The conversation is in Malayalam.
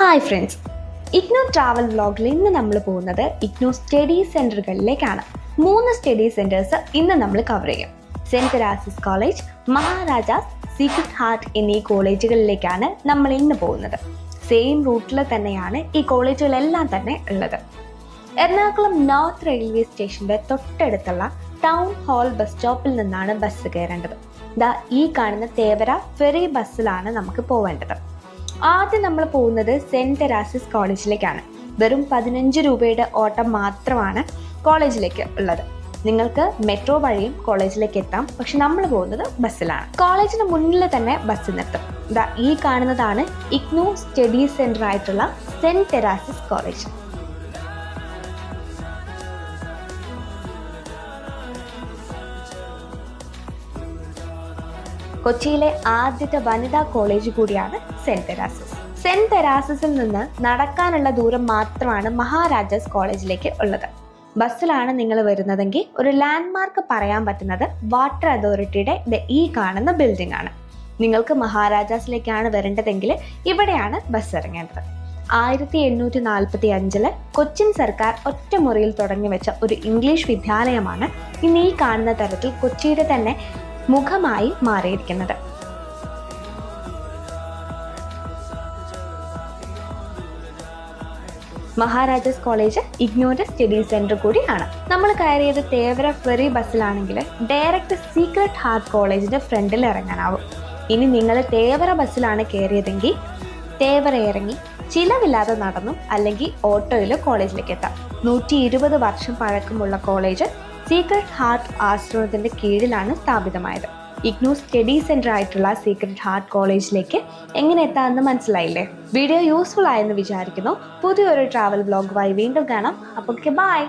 ഹായ് ഫ്രണ്ട്സ് ഇഗ്നോ ട്രാവൽ വ്ലോഗിൽ ഇന്ന് നമ്മൾ പോകുന്നത് ഇഗ്നോ സ്റ്റഡി സെന്ററുകളിലേക്കാണ് മൂന്ന് സ്റ്റഡി സെന്റേഴ്സ് ഇന്ന് നമ്മൾ കവർ ചെയ്യും. Saint Teresa's college Maharaja's Sacred Heart എന്നീ കോളേജുകളിലേക്കാണ് നമ്മൾ ഇന്ന് പോകുന്നത്. സെയിം റൂട്ടിൽ തന്നെയാണ് ഈ കോളേജുകളെല്ലാം തന്നെ ഉള്ളത്. എറണാകുളം നോർത്ത് റെയിൽവേ സ്റ്റേഷന്റെ തൊട്ടടുത്തുള്ള ടൗൺ ഹാൾ ബസ് സ്റ്റോപ്പിൽ നിന്നാണ് ബസ് കയറേണ്ടത്. ദാ ഈ കാണുന്ന തേവര ഫെറി ബസ്സിലാണ് നമുക്ക് പോവേണ്ടത്. ആദ്യം നമ്മൾ പോകുന്നത് സെന്റ് തെരാസിസ് കോളേജിലേക്കാണ്. വെറും പതിനഞ്ച് രൂപയുടെ ഓട്ടം മാത്രമാണ് കോളേജിലേക്ക് ഉള്ളത്. നിങ്ങൾക്ക് മെട്രോ വഴിയും കോളേജിലേക്ക് എത്താം. പക്ഷെ നമ്മൾ പോകുന്നത് ബസ്സിലാണ്. കോളേജിന് മുന്നിൽ തന്നെ ബസ് നിർത്തും. ഈ കാണുന്നതാണ് ഇഗ്നോ സ്റ്റഡി സെന്റർ ആയിട്ടുള്ള സെന്റ് തെരാസിസ് കോളേജ്. കൊച്ചിയിലെ ആദ്യത്തെ വനിതാ കോളേജ് കൂടിയാണ് സെന്റ് തെരാസസ്. സെന്റ് തെരാസസിൽ നിന്ന് നടക്കാനുള്ള ദൂരം മാത്രമാണ് മഹാരാജാസ് കോളേജിലേക്ക് ഉള്ളത്. ബസ്സിലാണ് നിങ്ങൾ വരുന്നതെങ്കിൽ ഒരു ലാൻഡ്മാർക്ക് പറയാൻ പറ്റുന്നത് വാട്ടർ അതോറിറ്റിയുടെ ഈ കാണുന്ന ബിൽഡിംഗ് ആണ്. നിങ്ങൾക്ക് മഹാരാജാസിലേക്കാണ് വരേണ്ടതെങ്കിൽ ഇവിടെയാണ് ബസ് ഇറങ്ങേണ്ടത്. ആയിരത്തി എണ്ണൂറ്റി നാൽപ്പത്തി അഞ്ചിൽ കൊച്ചിൻ സർക്കാർ ഒറ്റമുറിയിൽ തുടങ്ങി വെച്ച ഒരു ഇംഗ്ലീഷ് വിദ്യാലയമാണ് ഇന്ന് ഈ കാണുന്ന തരത്തിൽ കൊച്ചിയുടെ തന്നെ മുഖമായി മാറിയിരിക്കുന്നത്. മഹാരാജാസ് കോളേജ് ഇഗ്നോയുടെ സ്റ്റഡി സെന്റർ കൂടിയാണ്. നമ്മൾ കയറിയത് തേവര ഫെറി ബസ്സിലാണെങ്കിൽ ഡയറക്റ്റ് സീക്രട്ട് ഹാർട്ട് കോളേജിന്റെ ഫ്രണ്ടിൽ ഇറങ്ങാനാവും. ഇനി നിങ്ങൾ തേവര ബസ്സിലാണ് കയറിയതെങ്കിൽ തേവര ഇറങ്ങി ചിലവില്ലാതെ നടന്നും അല്ലെങ്കിൽ ഓട്ടോയിലോ കോളേജിലേക്ക് എത്താം. നൂറ്റി ഇരുപത് വർഷം പഴക്കമുള്ള കോളേജ് സീക്രട്ട് ഹാർട്ട് ആശ്രമത്തിന്റെ കീഴിലാണ് സ്ഥാപിതമായത്. ഇഗ്നോ സ്റ്റഡി സെന്റർ ആയിട്ടുള്ള സീക്രട്ട് ഹാർട്ട് കോളേജിലേക്ക് എങ്ങനെ എത്താമെന്ന് മനസ്സിലായില്ലേ? വീഡിയോ യൂസ്ഫുൾ ആയെന്ന് വിചാരിക്കുന്നു. പുതിയൊരു ട്രാവൽ ബ്ലോഗുമായി വീണ്ടും കാണാം. അപ്പോൾ ബൈ